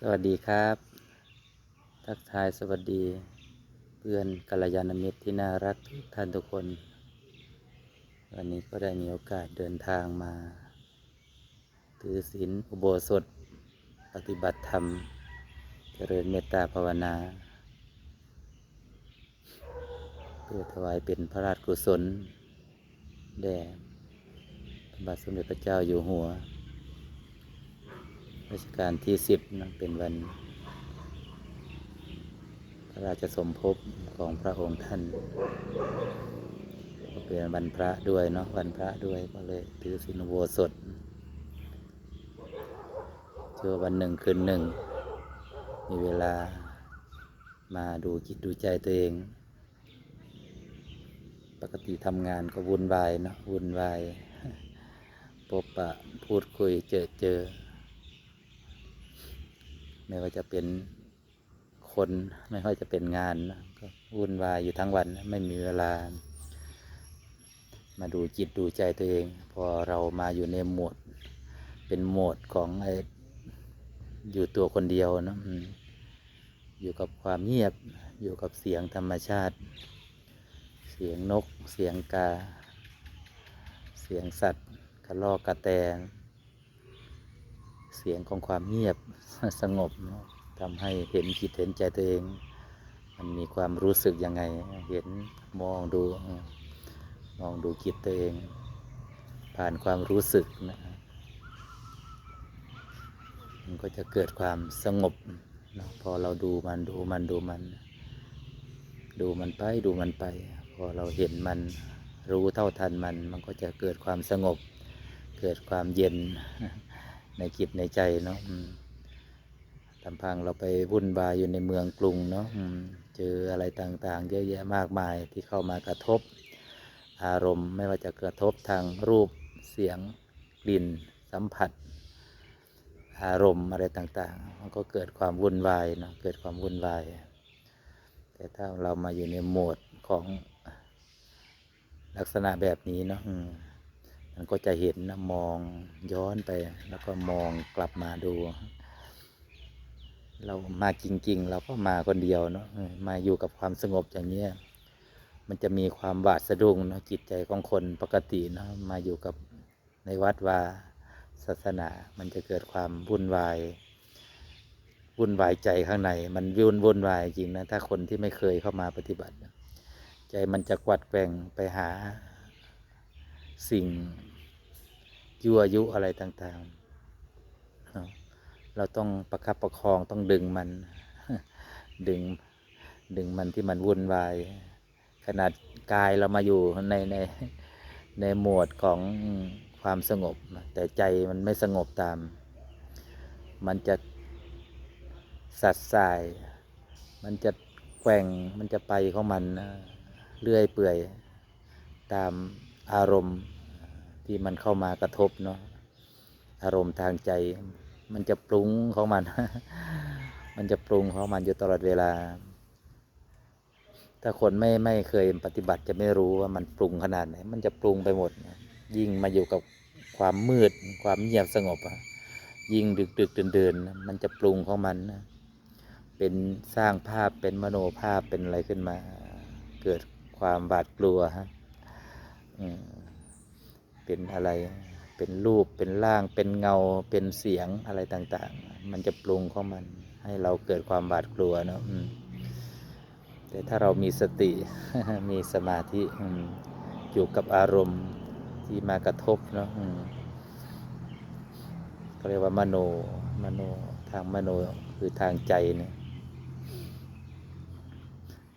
สวัสดีครับ ทักทายสวัสดี เพื่อนกัลยาณมิตรที่น่ารักทุกท่านทุกคน วันนี้ก็ได้มีโอกาสเดินทางมา ถือศีลอุโบสถ ปฏิบัติธรรม เจริญเมตตาภาวนา เพื่อถวายเป็นพระราชกุศล แด่พระบาทสมเด็จพระเจ้าอยู่หัว รัชกาลที่สิบนะเป็นวัน พระราชสมภพของพระองค์ท่านก็เป็นวันพระด้วยเนาะวันพระด้วยก็เลยถือศีลอุโบสถเชื่อวันหนึ่งคืนหนึ่ง มีเวลามาดูจิตดูใจตัวเอง ปกติทำงานก็วุ่นวายเนาะวุ่นวายพบปะพูดคุยเจอเจอ ไม่ว่าจะเป็นคนไม่ว่าจะเป็นงานก็วุ่นวายอยู่ทั้งวันไม่มีเวลา มาดูจิตดูใจตัวเอง พอเรามาอยู่ในโหมด เป็นโหมดของไออยู่ตัวคนเดียวนะอยู่กับความเงียบอยู่กับเสียงธรรมชาติ เสียงนก เสียงกา เสียงสัตว์กระรอกกระแต สียงของความเงียบสงบทำให้เห็นจิตเห็นใจตัวเอง มันมีความรู้สึกยังไง เห็นมองดู มองดูจิตตัวเอง ผ่านความรู้สึกนะมันก็จะเกิดความสงบนะพอเราดูมันดูมันดูมัน ดูมันไปดูมันไป พอเราเห็นมันรู้เท่าทันมัน มันก็จะเกิดความสงบ เกิดความเย็น ในจิตในใจเนาะอืมลำพังเราไปวุ่นวายอยู่ในเมืองกรุงเนาะเจออะไรต่างๆ เยอะแยะมากมายที่เข้ามากระทบ อารมณ์ไม่ว่าจะกระทบทางรูปเสียงกลิ่นสัมผัส อารมณ์อะไรต่างๆ มันก็เกิดความวุ่นวายเนาะเกิดความวุ่นวาย แต่ถ้าเรามาอยู่ในโหมดของลักษณะแบบนี้เนาะ มันก็จะเห็นนะมองย้อนไป แล้วก็มองกลับมาดู เรามาจริง ๆ เราก็มาคนเดียวเนาะมาอยู่กับความสงบอย่างเนี้ยมันจะมีความหวาดสะดุ้งเนาะจิตใจของคนปกติเนาะมาอยู่กับในวัดว่าศาสนา มันจะเกิดความวุ่นวายวุ่นวายใจข้างใน มันวุ่นวุ่นวายจริงนะถ้าคนที่ไม่เคยเข้ามาปฏิบัติ ใจมันจะกวัดแกว่งไปหา สิ่งยั่วยุอะไรต่างๆ เราต้องประคับประคองต้องดึงมัน ดึงดึงมันที่มันวุ่นวาย ขนาดกายเรามาอยู่ในในในหมวดของความสงบ แต่ใจมันไม่สงบตาม มันจะสัดสาย มันจะแกว่งมันจะไปของมันเรื่อยเปื่อยตาม อารมณ์ที่มันเข้ามากระทบเนาะอารมณ์ทางใจ มันจะปรุงของมัน มันจะปรุงของมันอยู่ตลอดเวลา ถ้าคนไม่ไม่เคยปฏิบัติจะไม่รู้ว่ามันปรุงขนาดไหน มันจะปรุงไปหมด ยิ่งมาอยู่กับความมืด ความเงียบสงบอะยิ่งดึกดึกเดินเดินมันจะปรุงของมัน เป็นสร้างภาพเป็นมโนภาพเป็นอะไรขึ้นมา เกิดความบาดกลัวฮะ เป็นอะไร เป็นรูป เป็นร่าง เป็นเงา เป็นเสียงอะไรต่างๆ มันจะปรุงของมัน ให้เราเกิดความบาดกลัวเนาะแต่ถ้าเรามีสติ มีสมาธิอยู่กับอารมณ์ที่มากระทบเนาะอืมก็เรียกว่ามโน มโน ทางมโนคือทางใจเนี่ย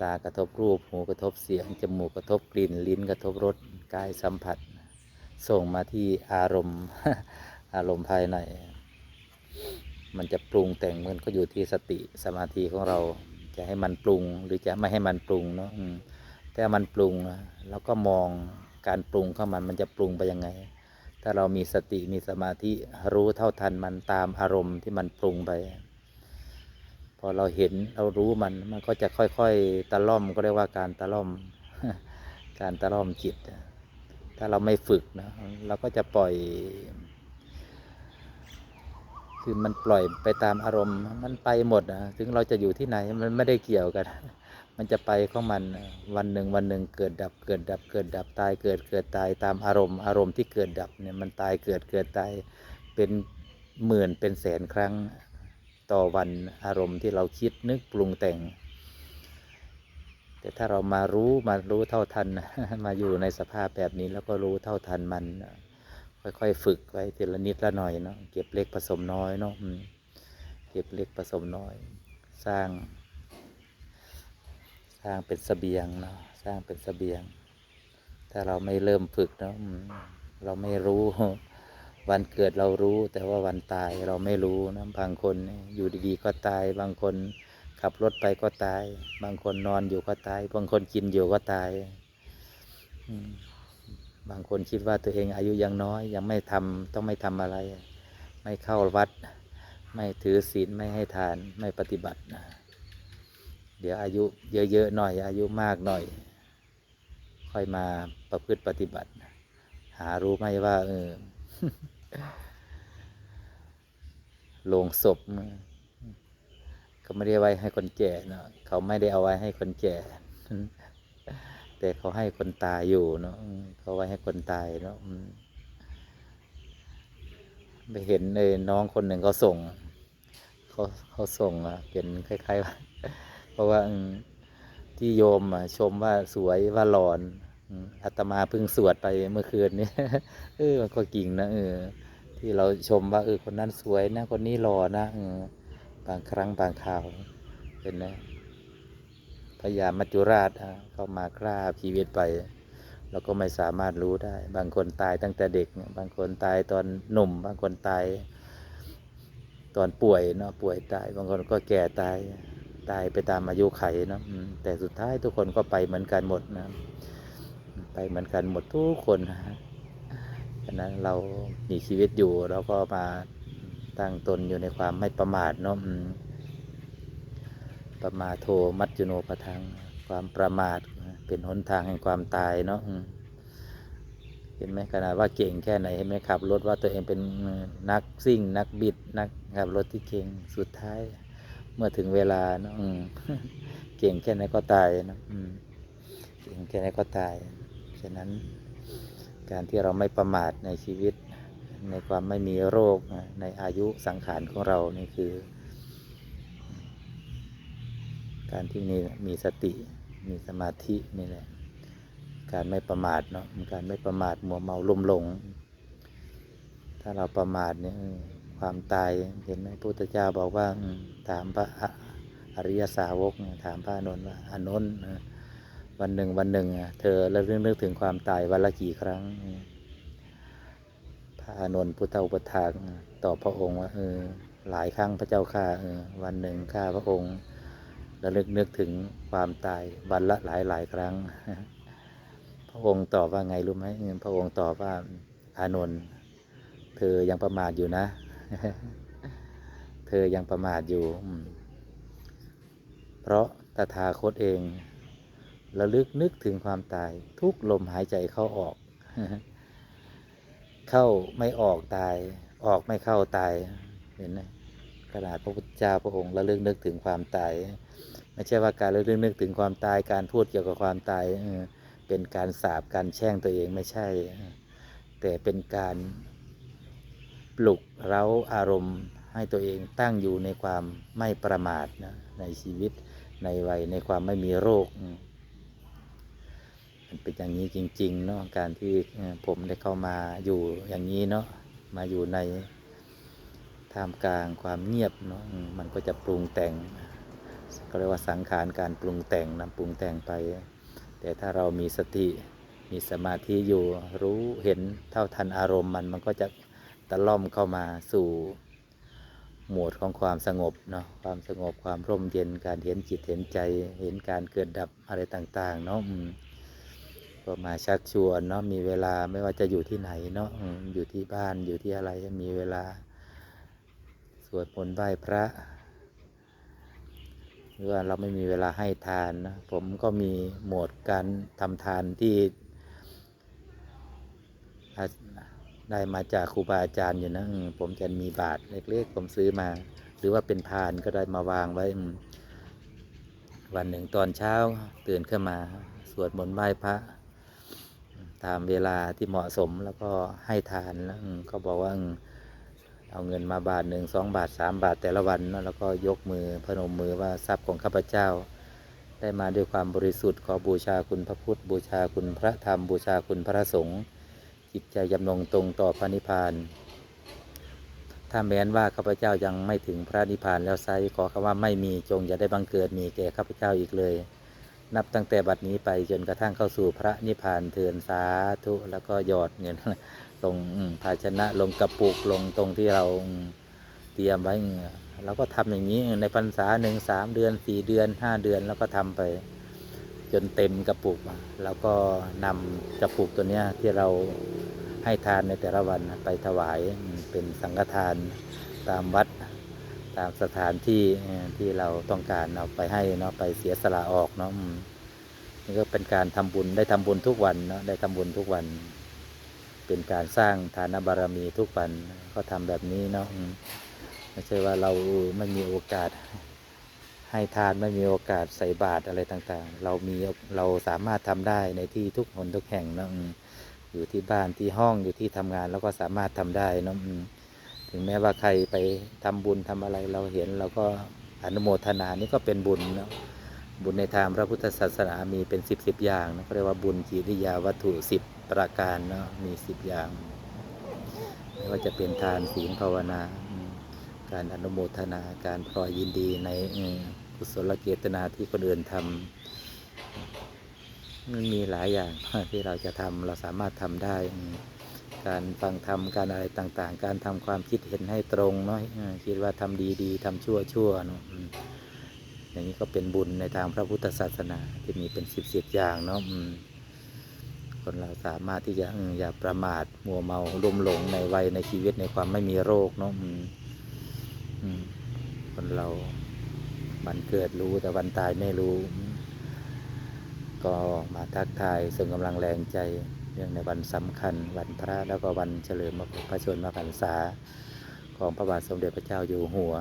ตากระทบรูป หูกระทบเสียง จมูกกระทบกลิ่น ลิ้นกระทบรส กายสัมผัส ส่งมาที่อารมณ์ อารมณ์ภายใน มันจะปรุงแต่งมันก็อยู่ที่สติสมาธิของเรา จะให้มันปรุงหรือจะไม่ให้มันปรุงเนาะอืมถ้ามันปรุงนะเราก็มองการปรุงของมันมันจะปรุงไปยังไง ถ้าเรามีสติมีสมาธิรู้เท่าทันมันตามอารมณ์ที่มันปรุงไป พอเราเห็นเรารู้มันมันก็จะค่อยๆตะล่อมก็เรียกว่าการตะล่อม การตะล่อมจิต ถ้าเราไม่ฝึกนะเราก็จะปล่อย คือมันปล่อยไปตามอารมณ์ มันไปหมดนะถึงเราจะอยู่ที่ไหนมันไม่ได้เกี่ยวกัน มันจะไปของมันวันหนึ่งวันหนึ่งเกิดดับเกิดดับ เกิดดับตายเกิดเกิดตายตามอารมณ์ อารมณ์ที่เกิดดับเนี่ยมันตายเกิดเกิดตายเป็นหมื่นเป็นแสนครั้งต่อวันอารมณ์ที่เราคิดนึกปรุงแต่ง แต่ถ้าเรามารู้มารู้เท่าทัน มาอยู่ในสภาพแบบนี้แล้วก็รู้เท่าทันมัน ค่อยๆ ฝึกไว้ทีละนิดละหน่อยเนาะเก็บเล็กผสมน้อยเนาะเก็บเล็กผสมน้อย สร้าง สร้างเป็นเสบียงเนาะสร้างเป็นเสบียง ถ้าเราไม่เริ่มฝึกเนาะเราไม่รู้วันเกิดเรารู้แต่ว่าวันตายเราไม่รู้นะบางคนอยู่ดีๆก็ตายบางคน ขับรถไปก็ตาย บางคนนอนอยู่ก็ตาย บางคนกินอยู่ก็ตาย บางคนคิดว่าตัวเองอายุยังน้อย ยังไม่ทำต้องไม่ทำอะไร ไม่เข้าวัด ไม่ถือศีลไม่ให้ทานไม่ปฏิบัตินะเดี๋ยวอายุเยอะๆหน่อย อายุมากหน่อย ค่อยมาประพฤติปฏิบัติ หารู้ไหมว่าเออลงศพ ก็ไม่ได้ไว้ให้คนแก่เนาะเขาไม่ได้เอาไว้ให้คนแก่ แต่เขาให้คนตายอยู่เนาะเขาไว้ให้คนตายเนาะไปเห็นเลยน้องคนหนึ่งเขาส่งเขาเขาส่งมาเป็นคล้ายๆว่า เพราะว่าที่โยมอะชมว่าสวยว่าหลอนอืมอาตมาเพิ่งสวดไปเมื่อคืนนี้เออมันก็กิ่งนะเออที่เราชมว่าเออคนนั้นสวยนะ คนนี้หล่อนะเออ บางครั้งบางคราว เห็นไหมพญามัจจุราชเข้ามาฆ่าบชีวิตไป เราก็ไม่สามารถรู้ได้ บางคนตายตั้งแต่เด็ก บางคนตายตอนหนุ่ม บางคนตาย ตอนป่วยเนาะป่วยตาย บางคนก็แก่ตายตายไปตามอายุไขเนาะแต่สุดท้ายทุกคนก็ไปเหมือนกันหมดนะ ไปเหมือนกันหมดทุกคนนะฮะฉะนั้นเรามีชีวิตอยู่เราก็มา ตั้งตนอยู่ในความไม่ประมาทเนาะประมาทโทมัจจุโนปะทังความประมาทเป็นหนทางแห่งความตายเนาะเห็นไหมขนาดว่าเก่งแค่ไหนเห็นไหมขับรถว่าตัวเองเป็นนักซิ่ง นักบิด นักขับรถที่เก่งสุดท้าย เมื่อถึงเวลาเนาะเก่งแค่ไหนก็ตายนะเก่งแค่ไหนก็ตายฉะนั้นการที่เราไม่ประมาทในชีวิต ในความไม่มีโรคในอายุสังขารของเรานี่คือ การที่มีมีสติมีสมาธินี่แหละการไม่ประมาทเนาะการไม่ประมาทมัวเมาลุ่มหลง ถ้าเราประมาทเนี่ยความตายเห็นไหมพระพุทธเจ้าบอกว่าถามพระอริยสาวกถามพระอานนว่าอนนท์นวันหนึ่งวันหนึ่งอะเธอระลึกนึกถึงความตายวันละกี่ครั้ง ระอานนท์พุทธอุปถากตอบพระองค์ว่าเออหลายครั้งพระเจ้าข้าเออวันหนึ่งข้าพระองค์ระลึกนึกถึงความตายวันละหลายหลายครั้ง พระองค์ตอบว่าไงรู้ไหมพระองค์ตอบว่าอานนท์เธอยังประมาทอยู่นะ เธอยังประมาทอยู่ เพราะตถาคตเองระลึกนึกถึงความตายทุกลมหายใจเข้าออก เข้าไม่ออกตาย ออกไม่เข้าตายเห็นไหมขนาดพระพุทธเจ้าพระองค์ระลึกนึกถึงความตาย ไม่ใช่ว่าการระลึกนึกถึงความตายการพูดเกี่ยวกับความตายเป็นการสาบการแช่งตัวเองไม่ใช่ แต่เป็นการปลุกเร้าอารมณ์ให้ตัวเองตั้งอยู่ในความไม่ประมาทนะในชีวิตในวัยในความไม่มีโรค เป็นอย่างนี้จริงๆเนาะการที่ผมได้เข้ามาอยู่อย่างนี้เนาะมาอยู่ในท่ามกลางความเงียบเนาะมันก็จะปรุงแต่งก็เรียกว่าสังขารการปรุงแต่งนะปรุงแต่งไป แต่ถ้าเรามีสติมีสมาธิอยู่รู้เห็นเท่าทันอารมณ์มันมันก็จะตะล่อมเข้ามาสู่หมวดของความสงบเนาะความสงบความร่มเย็นการเห็นจิตเห็นใจเห็นการเกิดดับอะไรต่างๆเนาะ ก็มาชักชวนเนาะมีเวลาไม่ว่าจะอยู่ที่ไหนเนาะอยู่ที่บ้านอยู่ที่อะไรมีเวลา สวดมนต์ไหว้พระหรือว่าเราไม่มีเวลาให้ทานนะผมก็มีโหมดการทำทานที่ได้มาจากครูบาอาจารย์อยู่นะผมจะมีบาทเล็กๆผมซื้อมา หรือว่าเป็นพานก็ได้มาวางไว้ วันหนึ่งตอนเช้าตื่นขึ้นมา สวดมนต์ไหว้พระ ตามเวลาที่เหมาะสมแล้วก็ให้ทานแล้วก็บอกว่าเอาเงินมาบาทหนึ่งสองบาทสามบาทแต่ละวันแล้วก็ยกมือพนมมือว่าทรัพย์ของข้าพเจ้า ได้มาด้วยความบริสุทธิ์ขอบูชาคุณพระพุทธ บูชาคุณพระธรรม บูชาคุณพระสงฆ์จิตใจยำนงตรงต่อพระนิพพาน ถ้าแม้นว่าข้าพเจ้ายังไม่ถึงพระนิพพานแล้วไซขอคำว่าไม่มีจงอย่าได้บังเกิดมีแก่ข้าพเจ้าอีกเลย นับตั้งแต่บัดนี้ไปจนกระทั่งเข้าสู่พระนิพพานเทินสาธุแล้วก็หยอดเงินลงภาชนะลงกระปุกลงตรงที่เราเตรียมไว้เราก็ทำอย่างนี้ในพรรษาหนึ่งสามเดือนสี่เดือนห้าเดือนแล้วก็ทำไป จนเต็มกระปุกแล้วก็นำกระปุกตัวเนี้ยที่เราให้ทานในแต่ละวันไปถวายเป็นสังฆทานตามวัด ตามสถานที่ที่เราต้องการเอาไปให้เนาะไปเสียสละออกเนาะนี่ก็เป็นการทำบุญได้ทำบุญทุกวันเนาะได้ทำบุญทุกวัน เป็นการสร้างฐานบารมีทุกวันก็ทำแบบนี้เนาะไม่ใช่ว่าเราไม่มีโอกาส ให้ทานไม่มีโอกาสใส่บาตรอะไรต่างๆ เรามีเราสามารถทำได้ในที่ทุกหนทุกแห่งเนาะอยู่ที่บ้านที่ห้องอยู่ที่ทำงานเราก็สามารถทำได้เนาะ ถึงแม้ว่าใครไปทำบุญทำอะไรเราเห็นเราก็อนุโมทนานี่ก็เป็นบุญเนาะบุญในทางพระพุทธศาสนามีเป็นสิบสิบอย่างนะเรียกว่าบุญกิริยาวัตถุสิบประการเนาะมีสิบอย่าง ไม่ว่าจะเป็นทานศีลภาวนา การอนุโมทนาการพลอยยินดีในกุศลเกตนาที่คนอื่นทำมันมีหลายอย่างที่เราจะทำเราสามารถทำได้ การฟังธรรมการอะไรต่างๆ การทำความคิดเห็นให้ตรงเนาะเออคิดว่าทำดีดีทำชั่วชั่วเนาะอย่างนี้ก็เป็นบุญในทางพระพุทธศาสนาที่มีเป็นสิบสิบอย่างเนาะคนเราสามารถที่จะอย่าประมาทมัวเมาลุ่มหลงในวัยในชีวิตในความไม่มีโรคเนาะคนเราวันเกิดรู้แต่วันตายไม่รู้ ก็มาทักทายส่งกำลังแรงใจ เนื่องในวันสำคัญ วันพระแล้วก็วันเฉลิมพระชนมพรรษา ของพระบาทสมเด็จพระเจ้าอยู่หัว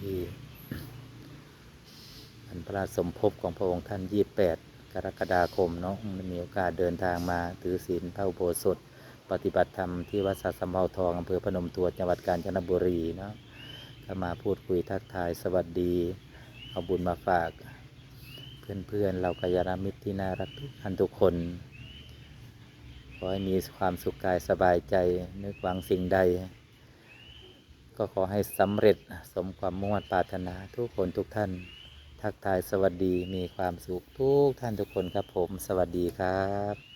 ที่วันพระสมภพของพระองค์ท่าน28กรกฎาคมเนาะมีโอกาสเดินทางมาถือศีลพระอุโบสถ ปฏิบัติธรรมที่วัดสัสำเภาทองอำเภอพนมทวนจังหวัดกาญจนบุรีเนาะก็มาพูดคุยทักทายสวัสดี เอาบุญมาฝาก เพื่อนๆ เรากัลยาณมิตรที่น่ารักทุกท่านทุกคน ขอให้มีความสุขกายสบายใจนึกหวังสิ่งใด ก็ขอให้สำเร็จสมความมุ่งมั่นปรารถนาทุกคนทุกท่าน ทักทายสวัสดีมีความสุขทุกท่านทุกคนครับผม สวัสดีครับ